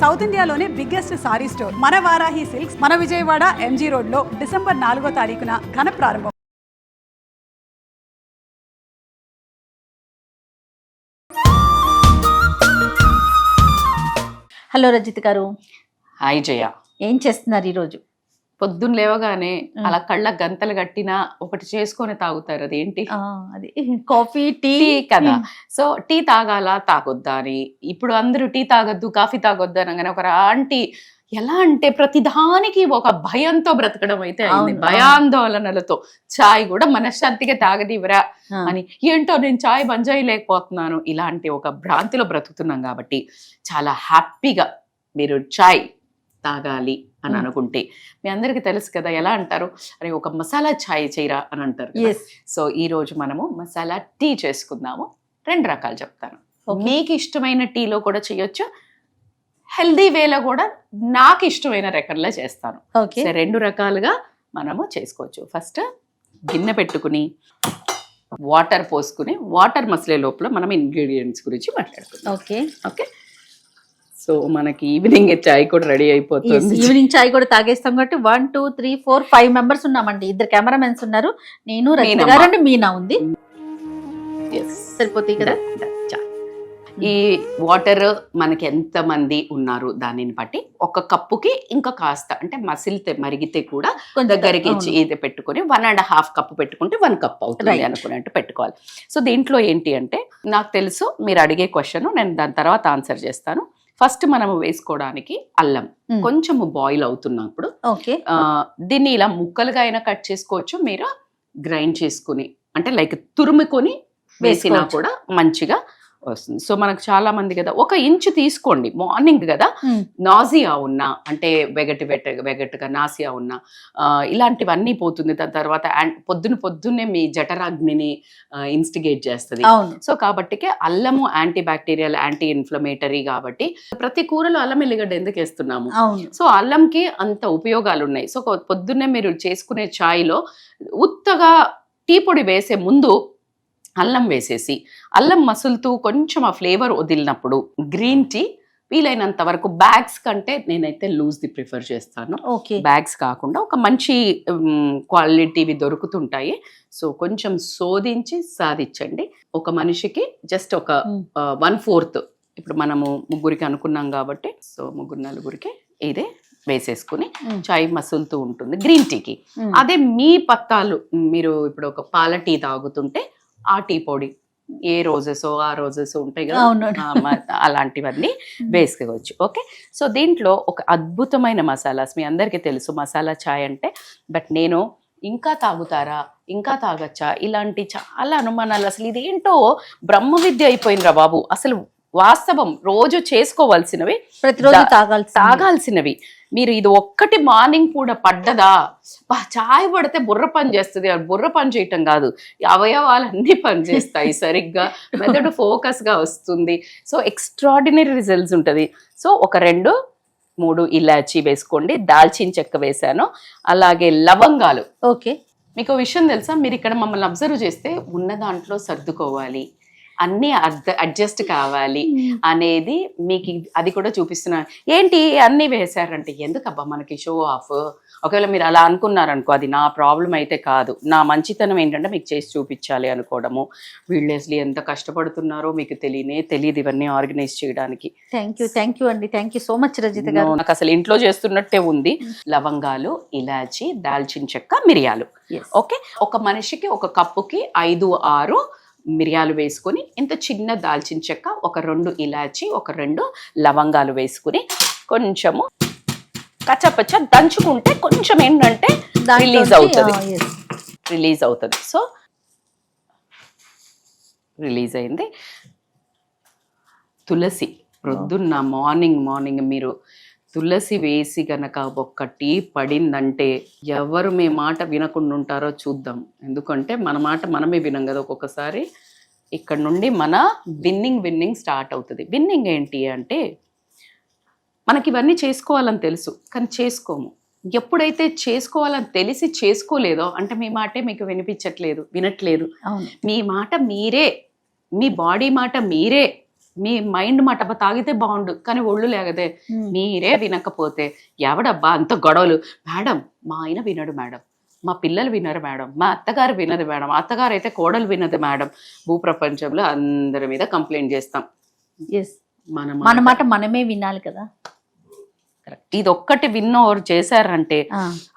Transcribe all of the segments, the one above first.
South ఇండియాలోనే biggest sorry store. మన Varahi silks మన విజయవాడ ఎంజీ రోడ్లో డిసెంబర్ నాలుగో తారీఖున ఘన ప్రారంభం. హలో రజిత్ గారు. హాయ్ జయ. ఏం చేస్తున్నారు ఈరోజు? పొద్దున్న లేవగానే. అలా కళ్ళ గంతలు కట్టినా ఒకటి చేసుకొని తాగుతారు. అదేంటి? అది కాఫీ టీ. కదా. సో టీ తాగాల? తాగొద్దా అని. ఇప్పుడు అందరూ టీ తాగొద్దు కాఫీ తాగొద్దు అనగానే ఒక ఆంటీ ఎలా అంటే ప్రతిదానికి ఒక భయంతో బ్రతకడం అయితే అయింది. భయాందోళనలతో. చాయ్ కూడా మనశ్శాంతిగా తాగదివరా అని. ఏంటో నేను చాయ్ బంద్ చేయలేకపోతున్నాను ఇలాంటి ఒక భ్రాంతిలో బ్రతుకుతున్నాం కాబట్టి చాలా హ్యాపీగా మీరు చాయ్ తాగాలి అని మ్. అనుకుంటే. మీ అందరికీ తెలుసు కదా ఎలా అంటారు? అరే ఒక మసాలా చాయ్ చేయరా అని అంటారు. సో ఈ రోజు మనము మసాలా టీ చేసుకుందాము. రెండు రకాలు చెప్తాను. మీకు ఇష్టమైన టీలో కూడా చేయొచ్చు. హెల్దీ వేలో కూడా నాకు ఇష్టమైన రకంలో చేస్తాను. సో రెండు రకాలుగా మనము చేసుకోవచ్చు. ఫస్ట్ గిన్నె పెట్టుకుని వాటర్ పోసుకుని వాటర్ మసలే లోపల మనం ఇంగ్రీడియంట్స్ గురించి మాట్లాడుకుందాం. ఓకే ఓకే సో మనకి ఈవినింగ్ చాయ్ కూడా రెడీ అయిపోతుంది ఈవినింగ్ చాయ్ కూడా తాగేస్తాం కాబట్టి one two three four five members ఉన్నామండి ఇద్దరు కెమెరామెన్స్ ఉన్నారు నేను. గారు అండ్ మీనా ఉంది. సరిపోతాయి కదా cha. ఈ వాటర్ మనకి ఎంత మంది ఉన్నారు దానిని బట్టి ఒక కప్పుకి ఇంకా కాస్త అంటే మసిలితే మరిగితే కూడా కొంచెం దగ్గరికి. ఇది పెట్టుకొని వన్ అండ్ హాఫ్ కప్ పెట్టుకుంటే వన్ కప్ అవుతుంది. అనుకున్నట్టు పెట్టుకోవాలి సో దీంట్లో ఏంటి అంటే నాకు తెలుసు మీరు అడిగే క్వశ్చన్ నేను దాని తర్వాత ఆన్సర్ చేస్తాను ఫస్ట్ మనము వేసుకోవడానికి అల్లం. కొంచెము బాయిల్ అవుతున్నప్పుడు దీన్ని ఇలా ముక్కలుగా అయినా కట్ చేసుకోవచ్చు మీరు గ్రైండ్ చేసుకుని అంటే లైక్ తురుముకొని వేసినా. కూడా మంచిగా వస్తుంది. సో మనకు చాలా మంది కదా ఒక ఇంచు తీసుకోండి మార్నింగ్ కదా. నాజియా ఉన్నా అంటే వెగటి వెట వెగటుగా నాసియా ఉన్నా ఇలాంటివన్నీ పోతుంది. దాని తర్వాత పొద్దున పొద్దున్నే మీ జఠరాగ్నిని ఇన్స్టిగేట్ చేస్తుంది. సో కాబట్టికే అల్లము యాంటీ బ్యాక్టీరియల్ యాంటీ ఇన్ఫ్లమేటరీ కాబట్టి ప్రతి కూరలో అల్లం ఎల్లిగడ్డ ఎందుకు వేస్తున్నాము? సో అల్లంకి అంత ఉపయోగాలు ఉన్నాయి. సో పొద్దున్నే మీరు చేసుకునే ఛాయ్లో ఉత్తగా టీ పొడి వేసే ముందు అల్లం వేసేసి అల్లం మసులుతూ కొంచెం ఆ ఫ్లేవర్ వదిలినప్పుడు గ్రీన్ టీ వీలైనంత వరకు బ్యాగ్స్ కంటే నేనైతే లూజ్ ది ప్రిఫర్ చేస్తాను ఓకే బ్యాగ్స్ కాకుండా ఒక మంచి క్వాలిటీవి దొరుకుతుంటాయి సో కొంచెం శోధించి సాధించండి ఒక మనిషికి జస్ట్ ఒక. వన్ ఫోర్త్ ఇప్పుడు మనము ముగ్గురికి అనుకున్నాం కాబట్టి సో ముగ్గురు నలుగురికి ఇదే వేసేసుకుని. చాయ్ మసులుతూ ఉంటుంది గ్రీన్ టీకి. అదే మీ పత్తాలు మీరు ఇప్పుడు ఒక పాల టీ తాగుతుంటే ఆ టీ పొడి ఏ రోజెస్ ఆ రోజెస్ ఉంటాయి కదా అలాంటివన్నీ వేసుకోవచ్చు ఓకే? సో దీంట్లో ఒక అద్భుతమైన మసాలాస్ మీ అందరికీ తెలుసు మసాలా చాయ్ అంటే బట్ నేను ఇంకా తాగుతారా ఇంకా తాగచ్చా ఇలాంటి చాలా అనుమానాలు. అసలు ఇదేంటో బ్రహ్మ విద్య అయిపోయిందిరా బాబు. అసలు వాస్తవం రోజు చేసుకోవాల్సినవి ప్రతిరోజు తాగాల్సి తాగాల్సినవి. మీరు ఇది ఒక్కటి మార్నింగ్ కూడా పడ్డదా? బా, చాయ్ పడితే బుర్ర పని చేస్తుంది. అది బుర్ర పని చేయటం కాదు. అవయవాలన్నీ పని చేస్తాయి సరిగ్గా. మెదడు ఫోకస్గా వస్తుంది. సో ఎక్స్ట్రాడినరీ రిజల్ట్స్ ఉంటుంది. సో ఒక రెండు మూడు ఇలాచీ వేసుకోండి. దాల్చిన చెక్క వేశాను. అలాగే లవంగాలు. ఓకే. మీకు విషయం తెలుసా? మీరు ఇక్కడ మమ్మల్ని అబ్జర్వ్ చేస్తే ఉన్న దాంట్లో సర్దుకోవాలి. అన్నీ అడ్జస్ట్ కావాలి అనేది మీకు అది కూడా చూపిస్తున్నా. ఏంటి? అన్నీ వేశారంటే ఎందుకబ్బా మనకి షో ఆఫ్ ఒకవేళ మీరు అలా అనుకున్నారనుకో అది నా ప్రాబ్లం అయితే కాదు. నా మంచితనం ఏంటంటే మీకు చేసి చూపించాలి అనుకోవడము. వీళ్ళు అసలు ఎంత కష్టపడుతున్నారో మీకు తెలియనే తెలియదు ఇవన్నీ ఆర్గనైజ్ చేయడానికి. థ్యాంక్ యూ థ్యాంక్ యూ అండి. Thank you so much Rajitha garu. నాకు అసలు ఇంట్లో చేస్తున్నట్టే ఉంది. లవంగాలు ఇలాచి దాల్చిన చెక్క మిరియాలు. ఓకే ఒక మనిషికి ఒక కప్పుకి ఐదు ఆరు మిరియాలు వేసుకుని ఇంత చిన్న దాల్చిన చెక్క ఒక రెండు ఇలాచి ఒక రెండు లవంగాలు వేసుకుని కొంచెము కచ్చపచ్చ దంచుకుంటే కొంచెం ఏంటంటే రిలీజ్ అవుతుంది. రిలీజ్ అవుతుంది. సో రిలీజ్ అయింది. తులసి ప్రొద్దున్న మార్నింగ్ మార్నింగ్ మీరు తులసి వేసి గనక ఒక్క టీ పడిందంటే ఎవరు మీ మాట వినకుండా ఉంటారో చూద్దాం. ఎందుకంటే మన మాట మనమే వినం కదా ఒక్కొక్కసారి. ఇక్కడ నుండి మన విన్నింగ్ విన్నింగ్ స్టార్ట్ అవుతుంది. విన్నింగ్ ఏంటి అంటే మనకి ఇవన్నీ చేసుకోవాలని తెలుసు కానీ చేసుకోము. ఎప్పుడైతే చేసుకోవాలని తెలిసి చేసుకోలేదో అంటే మీ మాటే మీకు వినిపించట్లేదు వినట్లేదు. మీ మాట మీరే మీ బాడీ మాట మీరే మీ మైండ్ మటప తాగితే బాగుండు కానీ ఒళ్ళు లేగదే. మీరే వినకపోతే ఎవడబ్బా అంత గొడవలు? మేడం మా ఆయన వినడు మేడం. మా పిల్లలు వినరు మేడం. మా అత్తగారు వినదు మేడం. అత్తగారు అయితే కోడలు వినదు మేడం. భూప్రపంచంలో అందరి మీద కంప్లైంట్ చేస్తాం. మన మన మాట మనమే వినాలి కదా. ఇది ఒక్కటి విన్నో ఎవరు చేశారంటే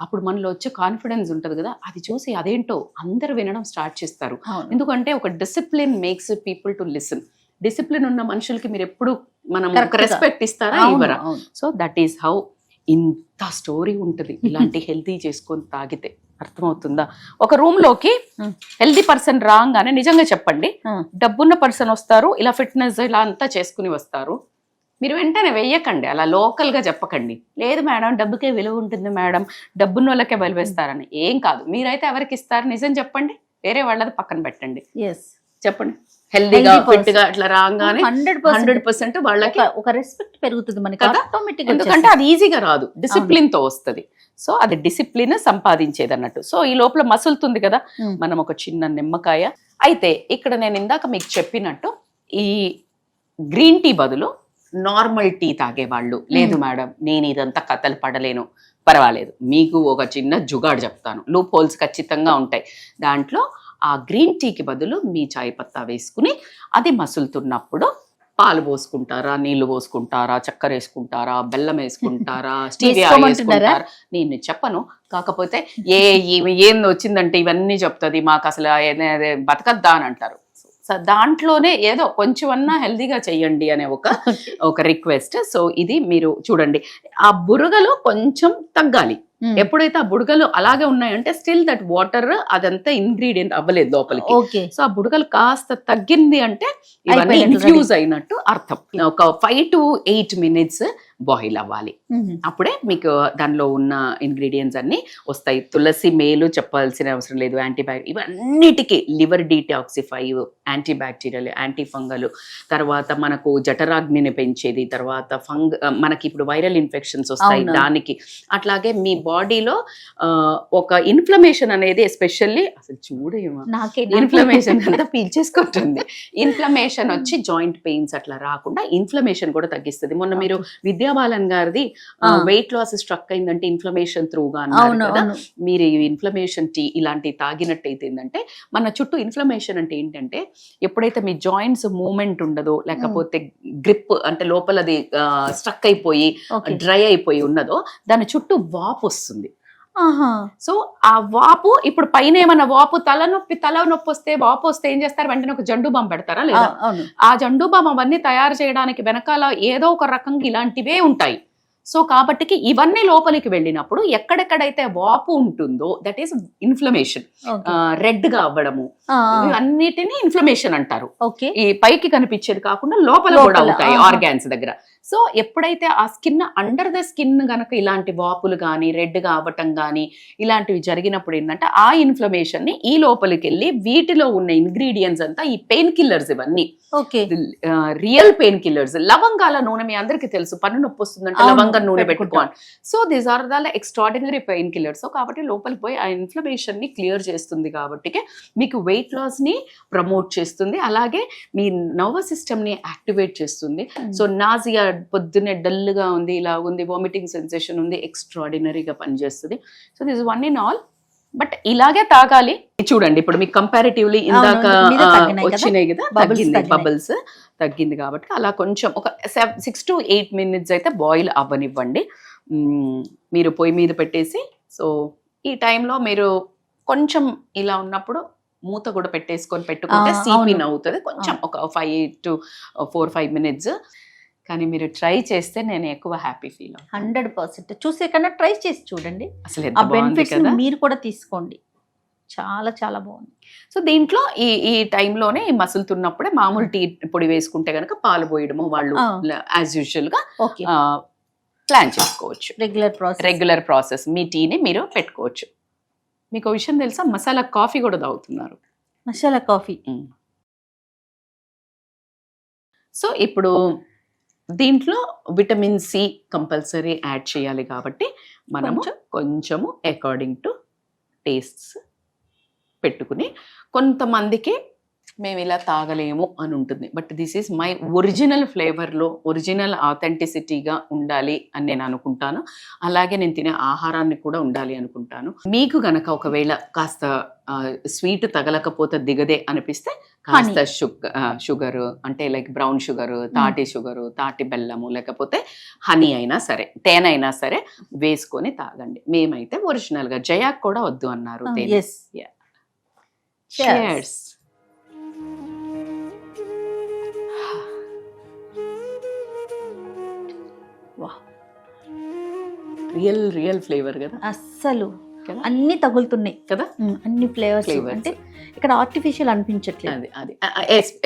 అప్పుడు మనలో వచ్చే కాన్ఫిడెన్స్ ఉంటది కదా. అది చూసి అదేంటో అందరు వినడం స్టార్ట్ చేస్తారు. ఎందుకంటే ఒక discipline makes people to listen discipline ఉన్న మనుషులకి మీరు ఎప్పుడు మనం. రెస్పెక్ట్ ఇస్తారా ఇవ్వరా. సో దట్ ఈస్ హౌ ఇంత స్టోరీ ఉంటుంది. ఇలాంటి హెల్తీ చేసుకొని తాగితే అర్థమవుతుందా? ఒక రూమ్లోకి Hmm. హెల్తీ పర్సన్ రాగానే నిజంగా చెప్పండి. ఆ, డబ్బున్న పర్సన్ వస్తారు ఇలా ఫిట్నెస్ ఇలా అంతా చేసుకుని వస్తారు. మీరు వెంటనే వెయ్యకండి అలా లోకల్గా చెప్పకండి. లేదు మేడం డబ్బుకే విలువ ఉంటుంది మేడం డబ్బున్న వాళ్ళకే బలివేస్తారని ఏం కాదు. మీరైతే ఎవరికి ఇస్తారు? నిజం చెప్పండి. వేరే వాళ్ళది పక్కన పెట్టండి. Yes. చెప్పండి. హెల్దీగా ఫిట్గా ఇట్లా రాగానే 100% హండ్రెడ్ పర్సెంట్ వాళ్ళకి ఒక- రెస్పెక్ట్ పెరుగుతుంది మనకి? ఆటోమేటిక్ ఎందుకంటే అది ఈజీగా రాదు. డిసిప్లిన్తో వస్తది. సో అది డిసిప్లిన్ సంపాదించేది అన్నట్టు. సో ఈ లోపల మసులుతుంది కదా? Hmm. మనం ఒక చిన్న నిమ్మకాయ. అయితే ఇక్కడ నేను ఇందాక మీకు చెప్పినట్టు ఈ గ్రీన్ టీ బదులు నార్మల్ టీ తాగేవాళ్ళు. లేదు మేడం నేను ఇదంతా కథలు పడలేను. పర్వాలేదు. మీకు ఒక చిన్న జుగాడు చెప్తాను. లూప్ హోల్స్ ఖచ్చితంగా ఉంటాయి. దాంట్లో ఆ గ్రీన్ టీకి బదులు మీ చాయ్ పత్తా వేసుకుని అది మసులుతున్నప్పుడు పాలు పోసుకుంటారా నీళ్ళు పోసుకుంటారా చక్కెర వేసుకుంటారా బెల్లం వేసుకుంటారా స్టీవియా? వేసుకుంటారా? నేను చెప్పను. కాకపోతే ఏ ఏంది వచ్చిందంటే ఇవన్నీ చెప్తుంది. మాకు అసలు ఏ- ఏ- బతకద్దా అని అంటారు. దాంట్లోనే ఏదో కొంచెం అన్నా హెల్దీగా చెయ్యండి అనే ఒక ఒక రిక్వెస్ట్. సో ఇది మీరు చూడండి. ఆ బురగలు కొంచెం తగ్గాలి. ఎప్పుడైతే ఆ బుడగలు అలాగే ఉన్నాయంటే స్టిల్ దట్ వాటర్ అదంతా ఇంగ్రీడియంట్ అవ్వలేదు లోపలికి. ఓకే. సో ఆ బుడగలు కాస్త తగ్గింది అంటే ఇవన్నీ ఇన్ఫ్యూజ్ అయినట్టు అర్థం. ఒక five to eight minutes boil అవ్వాలి. అప్పుడే మీకు దానిలో ఉన్న ఇంగ్రీడియంట్స్ అన్ని వస్తాయి. తులసి మేలు చెప్పాల్సిన అవసరం లేదు. యాంటీబయాటిక్ ఇవన్నిటికీ liver detoxify anti bacterial anti fungal తర్వాత మనకు జఠరాగ్నిని పెంచేది. తర్వాత ఫంగ్ మనకి ఇప్పుడు వైరల్ ఇన్ఫెక్షన్స్ వస్తాయి. దానికి. అట్లాగే మీ బాడీలో ఒక ఇన్ఫ్లమేషన్ అనేది ఎస్పెషల్లీ అసలు చూడేమో. నాకే ఇన్ఫ్లమేషన్ అంతా పీల్చేసుకుంటుంది. ఇన్ఫ్లమేషన్ వచ్చి జాయింట్ పెయిన్స్ అట్లా రాకుండా ఇన్ఫ్లమేషన్ కూడా తగ్గిస్తుంది. మొన్న మీరు విద్యాబాలన్ గారిది. వెయిట్ లాస్ స్ట్రక్ అయిందంటే ఇన్ఫ్లమేషన్ త్రూగా కదా. అవును. మీరు ఈ ఇన్ఫ్లమేషన్ టీ ఇలాంటి తాగినట్టయితే ఏంటంటే మన చుట్టూ ఇన్ఫ్లమేషన్ అంటే ఏంటంటే ఎప్పుడైతే మీ జాయింట్స్ మూమెంట్ ఉండదో లేకపోతే గ్రిప్ అంటే లోపలది స్ట్రక్ అయిపోయి డ్రై అయిపోయి ఉన్నదో దాని చుట్టూ వాపు వస్తుంది. సో ఆ వాపు ఇప్పుడు పైన ఏమన్నా వాపు తలనొప్పి తల నొప్పి వస్తే వాపు వస్తే ఏం చేస్తారు? వెంటనే ఒక జండు బాంబు పెడతారా లేదా? ఆ, జండు బామ్ అవన్నీ తయారు చేయడానికి వెనకాల ఏదో ఒక రకంగా ఇలాంటివే ఉంటాయి. సో కాబట్టికి ఇవన్నీ లోపలికి వెళ్ళినప్పుడు ఎక్కడెక్కడైతే వాపు ఉంటుందో దట్ ఈస్ ఇన్ఫ్లమేషన్ రెడ్గా అవ్వడము. ఇవన్నిటిని ఇన్ఫ్లమేషన్ అంటారు. ఓకే. ఈ పైకి కనిపించేది కాకుండా లోపల కూడా అవుతాయి. ఆర్గాన్స్ దగ్గర. సో ఎప్పుడైతే ఆ స్కిన్ అండర్ ద స్కిన్ గనక ఇలాంటి వాపులు కానీ రెడ్గా అవ్వటం కానీ ఇలాంటివి జరిగినప్పుడు ఏంటంటే ఆ ఇన్ఫ్లమేషన్ని ఈ లోపలికి వెళ్ళి వీటిలో ఉన్న ఇంగ్రీడియంట్స్ అంతా ఈ పెయిన్ కిల్లర్స్ ఇవన్నీ. ఓకే. రియల్ పెయిన్ కిల్లర్స్ లవంగాల నూనె మీ అందరికీ తెలుసు. పన్ను నొప్పి వస్తుందంటే లవంగ నూనె. పెట్టుకోవాలి. So these are the extraordinary painkillers so కాబట్టి లోపలికి పోయి ఆ ఇన్ఫ్లమేషన్ని క్లియర్ చేస్తుంది కాబట్టి మీకు వెయిట్ లాస్ని ప్రమోట్ చేస్తుంది. అలాగే మీ నర్వస్ సిస్టమ్ని యాక్టివేట్ చేస్తుంది. సో నాజియా పొద్దున్నే డల్గా ఉంది ఇలా ఉంది వామిటింగ్ సెన్సేషన్ ఉంది ఎక్స్ట్రాడినరీగా పనిచేస్తుంది. So this one in all but ఇలాగే తాగాలి. చూడండి ఇప్పుడు మీకు కంపారిటివ్లీ ఇందాక? వచ్చినాయి కదా? తగ్గింది. బబుల్స్ తగ్గింది కాబట్టి అలా కొంచెం ఒక సిక్స్ టు ఎయిట్ మినిట్స్ అయితే బాయిల్ అవ్వనివ్వండి. మీరు పొయ్యి మీద పెట్టేసి సో ఈ టైంలో మీరు కొంచెం ఇలా ఉన్నప్పుడు మూత కూడా పెట్టేసుకొని పెట్టుకుంటే సీపిన్. అవుతుంది. కొంచెం ఒక five to four five minutes కానీ మీరు ట్రై చేస్తే నేను ఎక్కువ హ్యాపీ ఫీల్ అవుతాను. Hundred percent. చూసే కన్నా ట్రై చేసి చూడండి. అసలు ఆ బెనిఫిట్స్ మీరు కూడా తీసుకోండి. చాలా చాలా బాగుంది. సో దీంట్లో ఈ ఈ టైంలోనే ఈ మసులుతున్నప్పుడే మామూలు టీ పొడి వేసుకుంటే కనుక పాలు పోయడము వాళ్ళు. యాజ్ యూజువల్గా ఓకే. ప్లాన్ చేసుకోవచ్చు. రెగ్యులర్ ప్రాసెస్ రెగ్యులర్ ప్రాసెస్ మీ టీని మీరు పెట్టుకోవచ్చు. మీకు విషయం తెలుసా? మసాలా కాఫీ కూడా తాగుతున్నారు. మసాలా కాఫీ. సో ఇప్పుడు దీంట్లో విటమిన్ సి కంపల్సరీ యాడ్ చేయాలి కాబట్టి మనము కొంచెం? కొంచెము అకార్డింగ్ టు టేస్ట్స్ పెట్టుకుని కొంతమందికి మేము ఇలా తాగలేము అని ఉంటుంది. But this is my original ఫ్లేవర్లో original ఆథెంటిసిటీగా ఉండాలి అని నేను అనుకుంటాను. అలాగే నేను తినే ఆహారాన్ని కూడా ఉండాలి అనుకుంటాను. మీకు గనక ఒకవేళ కాస్త స్వీట్ తగలకపోతే దిగదే అనిపిస్తే కాస్త షుగర్ షుగర్ అంటే లైక్ బ్రౌన్ షుగర్ తాటి షుగర్ తాటి బెల్లము లేకపోతే హనీ అయినా సరే తేనె అయినా సరే వేసుకొని తాగండి. మేమైతే ఒరిజినల్గా జయాక్ కూడా వద్దు అన్నారు తేనె. రియల్ రియల్ ఫ్లేవర్ కదా? అస్సలు? అన్ని తగులుతున్నాయి. కదా? అన్ని ఫ్లేవర్స్. అంటే ఇక్కడ ఆర్టిఫిషియల్ అనిపించట్లేదు. అది అది.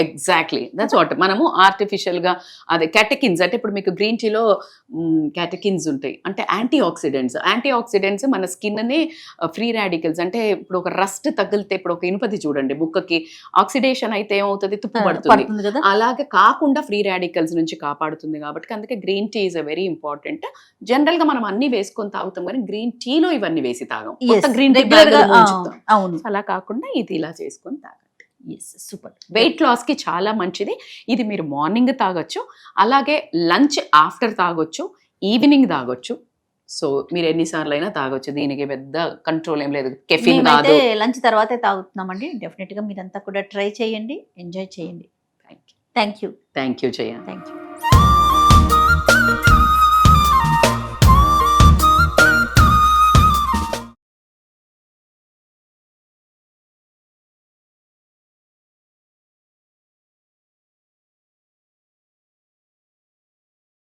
ఎగ్జాక్ట్లీ దట్స్ వాట్ మనము ఆర్టిఫిషియల్గా అదే క్యాటకిన్స్ అంటే ఇప్పుడు మీకు గ్రీన్ టీలో క్యాటకిన్స్ ఉంటాయి. అంటే యాంటీ ఆక్సిడెంట్స్ యాంటీ ఆక్సిడెంట్స్ మన స్కిన్ని ఫ్రీ రాడికల్స్ అంటే ఇప్పుడు ఒక రస్ట్ తగిలితే ఇప్పుడు ఒక ఇనుపది చూడండి బుక్కకి ఆక్సిడేషన్ అయితే ఏమవుతుంది? తుప్పు పడుతుంది. అలాగే కాకుండా ఫ్రీ రాడికల్స్ నుంచి కాపాడుతుంది కాబట్టి అందుకే green tea is a very important జనరల్గా మనం అన్ని వేసుకొని తాగుతాం కానీ గ్రీన్ టీలో ఇవన్నీ వేసి తాగం. గ్రీన్గా, అలా కాకుండా ఇది ఇలా చేసుకొని తాగండి. ఎస్ సూపర్ వెయిట్ లాస్కి చాలా మంచిది. ఇది మీరు మార్నింగ్ తాగొచ్చు అలాగే లంచ్ ఆఫ్టర్ తాగొచ్చు ఈవినింగ్ తాగొచ్చు. సో మీరు ఎన్నిసార్లు అయినా తాగొచ్చు. దీనికి పెద్ద కంట్రోల్ ఏం లేదు. కెఫిన్ కాదు. లంచ్ తర్వాతే తాగుతున్నామండి. డెఫినెట్గా మీరంతా కూడా ట్రై చేయండి ఎంజాయ్ చేయండి. Thank you thank you Jaya thank you